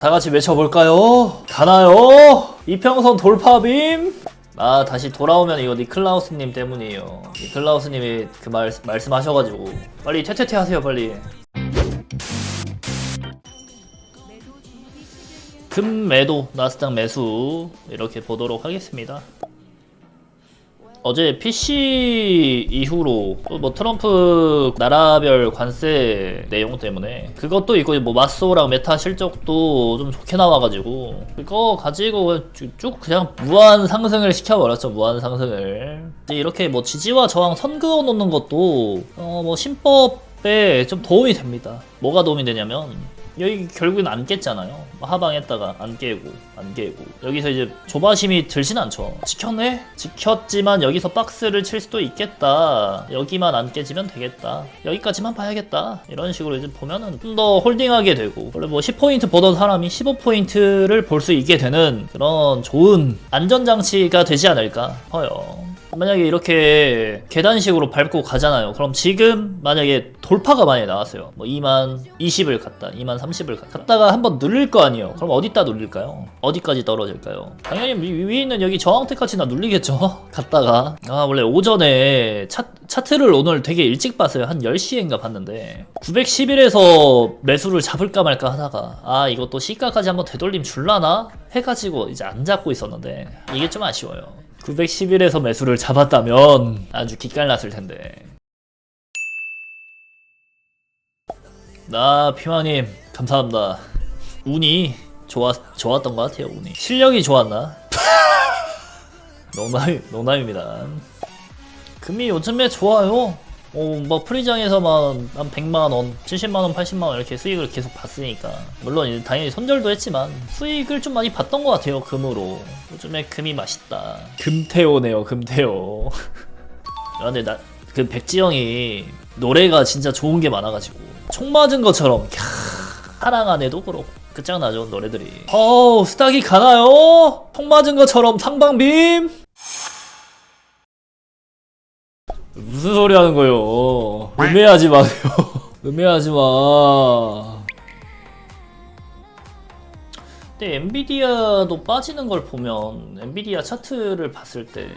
다 같이 외쳐볼까요? 가나요? 이평선 돌파빔? 아 다시 돌아오면 이거 니클라우스님 때문이에요 니클라우스님이 그 말 말씀하셔가지고 빨리 퇴퇴퇴 하세요 빨리 금 매도 나스닥 매수 이렇게 보도록 하겠습니다 어제 PC 이후로 또뭐 트럼프 나라별 관세 내용 때문에 그것도 있고 뭐 마소랑 메타 실적도 좀 좋게 나와가지고 그거 가지고 쭉- 쭉 그냥 무한 상승을 시켜버렸죠 무한 상승을. 이렇게 뭐 지지와 저항 선 그어 놓는 것도 어 뭐 신법에 좀 도움이 됩니다. 뭐가 도움이 되냐면 여기 결국엔 안 깼잖아요. 하방했다가 안 깨고 안 깨고 여기서 이제 조바심이 들진 않죠. 지켰네? 지켰지만 여기서 박스를 칠 수도 있겠다. 여기만 안 깨지면 되겠다. 여기까지만 봐야겠다. 이런 식으로 이제 보면은 좀 더 홀딩하게 되고 원래 뭐 10포인트 보던 사람이 15포인트를 볼 수 있게 되는 그런 좋은 안전장치가 되지 않을까 싶어요. 만약에 이렇게 계단식으로 밟고 가잖아요. 그럼 지금 만약에 돌파가 많이 나왔어요. 뭐 2만 20을 갔다, 2만 30을 갔다. 갔다가 한번 누릴 거 아니에요. 그럼 어디다 누릴까요? 어디까지 떨어질까요? 당연히 위- 위에 있는 여기 저항대까지나 눌리겠죠. 갔다가 아 원래 오전에 차, 차트를 오늘 되게 일찍 봤어요. 한 10시인가 봤는데 911에서 매수를 잡을까 말까 하다가 아 이것도 시가까지 한번 되돌림 줄라나 해가지고 이제 안 잡고 있었는데 이게 좀 아쉬워요. 911에서 매수를 잡았다면 아주 기깔났을 텐데. 나 피마님 감사합니다. 운이 좋았 좋았던 것 같아요. 운이 실력이 좋았나? 농담 농담입니다. 금이 요즘에 좋아요. 어, 뭐 프리장에서만 한 100만 원, 70만 원, 80만 원 이렇게 수익을 계속 봤으니까 물론 이제 당연히 손절도 했지만 수익을 좀 많이 봤던 것 같아요 금으로 요즘에 금이 맛있다. 금태호네요 금태호. 야, 근데 나 그 백지영이 노래가 진짜 좋은 게 많아가지고 총 맞은 것처럼 캬, 사랑 안에도 그렇고 끝장나죠 노래들이. 어우 스탁이 가나요? 총 맞은 것처럼 상방빔. 무슨 소리 하는 거요? 음해하지 마세요. 음해하지 마. 근데 엔비디아도 빠지는 걸 보면 엔비디아 차트를 봤을 때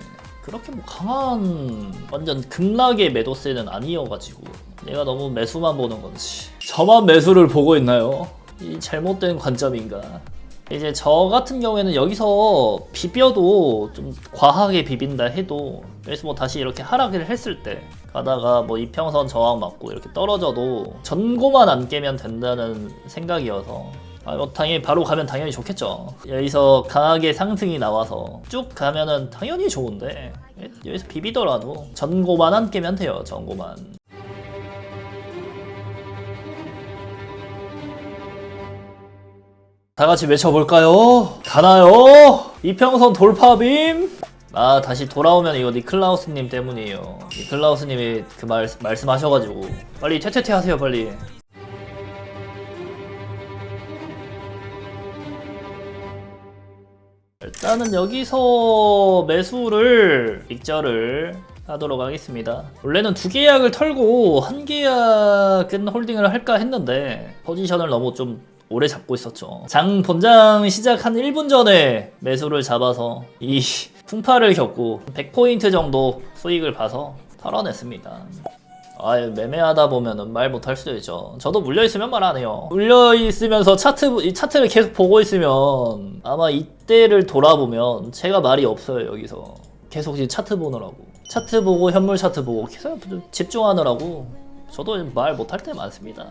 그렇게 뭐 강한 완전 급락의 매도세는 아니어가지고 내가 너무 매수만 보는 건지 저만 매수를 보고 있나요? 이 잘못된 관점인가? 이제 저 같은 경우에는 여기서 비벼도 좀 과하게 비빈다 해도 여기서 뭐 다시 이렇게 하락을 했을 때 가다가 뭐 이평선 저항 맞고 이렇게 떨어져도 전고만 안 깨면 된다는 생각이어서 아, 뭐 당연히 바로 가면 당연히 좋겠죠. 여기서 강하게 상승이 나와서 쭉 가면은 당연히 좋은데 여기서 비비더라도 전고만 안 깨면 돼요. 전고만. 다 같이 외쳐볼까요? 가나요? 이평선 돌파빔? 아 다시 돌아오면 이거 니클라우스님 때문이에요. 니클라우스님이 그 말 말씀하셔가지고 빨리 퇴퇴퇴 하세요 빨리. 일단은 여기서 매수를 익절을 하도록 하겠습니다. 원래는 두 계약을 털고 한 계약은 홀딩을 할까 했는데 포지션을 너무 좀 오래 잡고 있었죠. 장 본장 시작 한 1분 전에 매수를 잡아서 이 풍파를 겪고 100포인트 정도 수익을 봐서 털어냈습니다. 아, 매매하다 보면은 말 못할 수도 있죠. 저도 물려 있으면 말 안 해요. 물려 있으면서 차트 이 차트를 계속 보고 있으면 아마 이때를 돌아보면 제가 말이 없어요 여기서 계속 지금 차트 보느라고 차트 보고 현물 차트 보고 계속 집중하느라고 저도 말 못할 때 많습니다.